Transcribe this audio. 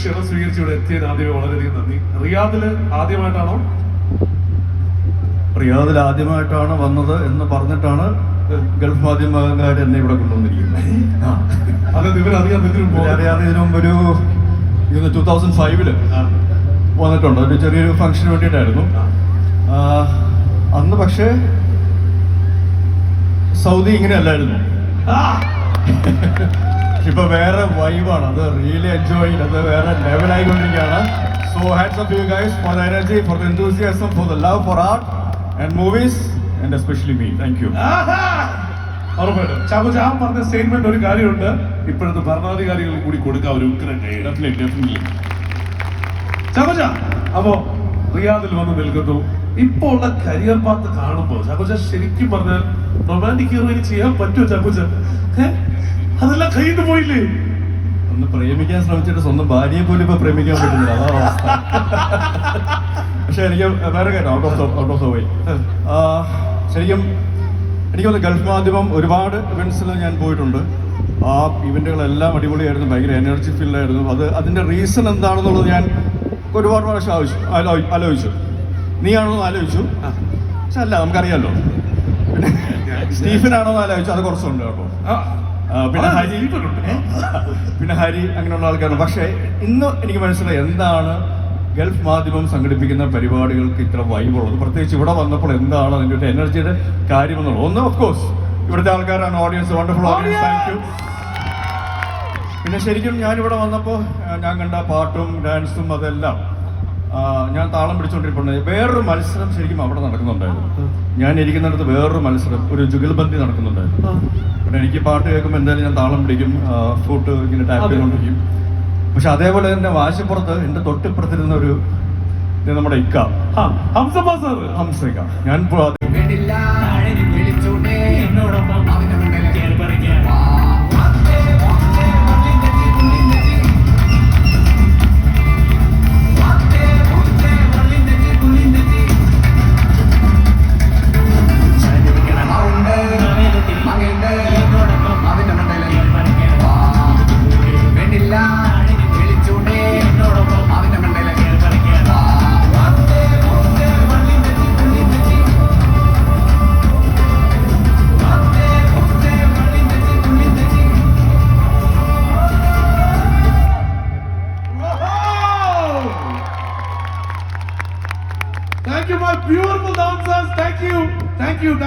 ക്ഷണം സ്വീകരിച്ച് ഇവിടെ എത്തിയതിന് ആദ്യമേ വളരെയധികം നന്ദി. റിയാദിൽ ആദ്യമായിട്ടാണോ? റിയാദിൽ ആദ്യമായിട്ടാണ് വന്നത് എന്ന് പറഞ്ഞിട്ടാണ് ഗൾഫ് മാധ്യമക്കാർ എന്നെ ഇവിടെ കൊണ്ടുവന്നിരിക്കുന്നത്. അത് ഇതിനു മുമ്പ് ഒരു ടൂ തൗസൻഡ് ഫൈവിൽ വന്നിട്ടുണ്ട്. ഒരു ചെറിയൊരു ഫംഗ്ഷന് വേണ്ടിയിട്ടായിരുന്നു. അന്ന് പക്ഷേ സൗദി ഇങ്ങനെ അല്ലായിരുന്നു ഇപ്പൊ വേറെ വൈബാണ് അത് റിയലി എൻജോയ് അത് വേറെ ലെവലായിക്കൊണ്ടിരിക്കുകയാണ് so hats off you guys for the energy for the enthusiasm for the love for art and movies and especially me thank you ഉറപ്പായിട്ടും. പറഞ്ഞ സ്റ്റേറ്റ്മെന്റ് ഒരു കാര്യമുണ്ട്. ഇപ്പോഴത്തെ ഭരണാധികാരികൾ കൂടി കൊടുക്കാൻ ഒരു ഉഗ്രം കൈ ഡെഫിനറ്റ്ലി ഡെഫിനറ്റ്ലി ചാക്കോച്ച അപ്പോ റിയാദിൽ വന്ന് നിൽക്കുന്നു. ഇപ്പോ ഉള്ള കരിയർ പാത്ത് കാണുമ്പോൾ ചാക്കോച്ച ശരിക്കും പറഞ്ഞാൽ റൊമാന്റിക് ഹീറോയിൻ ചെയ്യാൻ പറ്റുമോ ചാക്കോച്ച? അതെല്ലാം കഴിഞ്ഞിട്ട് പോയില്ലേ? ഒന്ന് പ്രേമിക്കാൻ ശ്രമിച്ചിട്ട് സ്വന്തം ഭാര്യയെ പോലും ഇപ്പൊ പ്രേമിക്കാൻ പറ്റുന്നില്ല. അതാണ് അവസ്ഥ. പക്ഷെ എനിക്ക് വേറെ കാര്യം out of out of the way ശരിക്കും എനിക്ക് തോന്നുന്നു ഗൾഫ് മാധ്യമം ഒരുപാട് ഇവൻസിൽ ഞാൻ പോയിട്ടുണ്ട്. ആ ഇവന്റുകളെല്ലാം അടിപൊളിയായിരുന്നു. ഭയങ്കര എനർജി ഫില്ലായിരുന്നു അത് അതിന്റെ റീസൺ എന്താണെന്നുള്ളത് ഞാൻ ഒരുപാട് പ്രാവശ്യം ആവശ്യം ആലോ- ആലോചിച്ചു. നീയാണോ ആലോചിച്ചു? പക്ഷെ അല്ല നമുക്കറിയാമല്ലോ സ്റ്റീഫൻ ആണോ എന്ന് ആലോചിച്ചു. അത് കുറച്ചുണ്ട് കേട്ടോ. പിന്നെ ഹരി. പിന്നെ ഹരി അങ്ങനെയുള്ള ആൾക്കാരാണ് പക്ഷേ ഇന്ന് എനിക്ക് മനസ്സിലായി എന്താണ് ഗൾഫ് മാധ്യമം സംഘടിപ്പിക്കുന്ന പരിപാടികൾക്ക് ഇത്ര വൈബുള്ളത് പ്രത്യേകിച്ച് ഇവിടെ വന്നപ്പോൾ എന്താണ് അതിന്റെ ഒരു എനർജിയുടെ കാര്യമെന്നുള്ളത്. ഒന്ന് ഓഫ് കോഴ്സ് ഇവിടുത്തെ ആൾക്കാരാണ് audience wonderful audience thank you പിന്നെ ശരിക്കും ഞാനിവിടെ വന്നപ്പോൾ ഞാൻ കണ്ട പാട്ടും ഡാൻസും അതെല്ലാം ഞാൻ താളം പിടിച്ചുകൊണ്ടിരിക്കുന്നത് വേറൊരു മത്സരം ശരിക്കും അവിടെ നടക്കുന്നുണ്ടായിരുന്നു. ഞാൻ ഇരിക്കുന്നിടത്ത് വേറൊരു മത്സരം ഒരു ജുഗൽബന്ദി നടക്കുന്നുണ്ടായിരുന്നു. പിന്നെ എനിക്ക് പാട്ട് കേൾക്കുമ്പോൾ എന്തായാലും ഞാൻ താളം പിടിക്കും ഫോട്ട് ഇങ്ങനെ ടാപ്പ് ചെയ്തുകൊണ്ടിരിക്കും. പക്ഷെ അതേപോലെ തന്നെ വാശിപ്പുറത്ത് എന്റെ തൊട്ടിപ്പുറത്തിരുന്ന ഒരു ഇത് നമ്മുടെ ഇക്ക. ഹംസ ഹംസ ഇക്ക. ഞാൻ വിളിച്ചോണ്ടേ എന്നോടൊപ്പം Thank you, my beautiful dancers. Thank you. Thank you. Thank.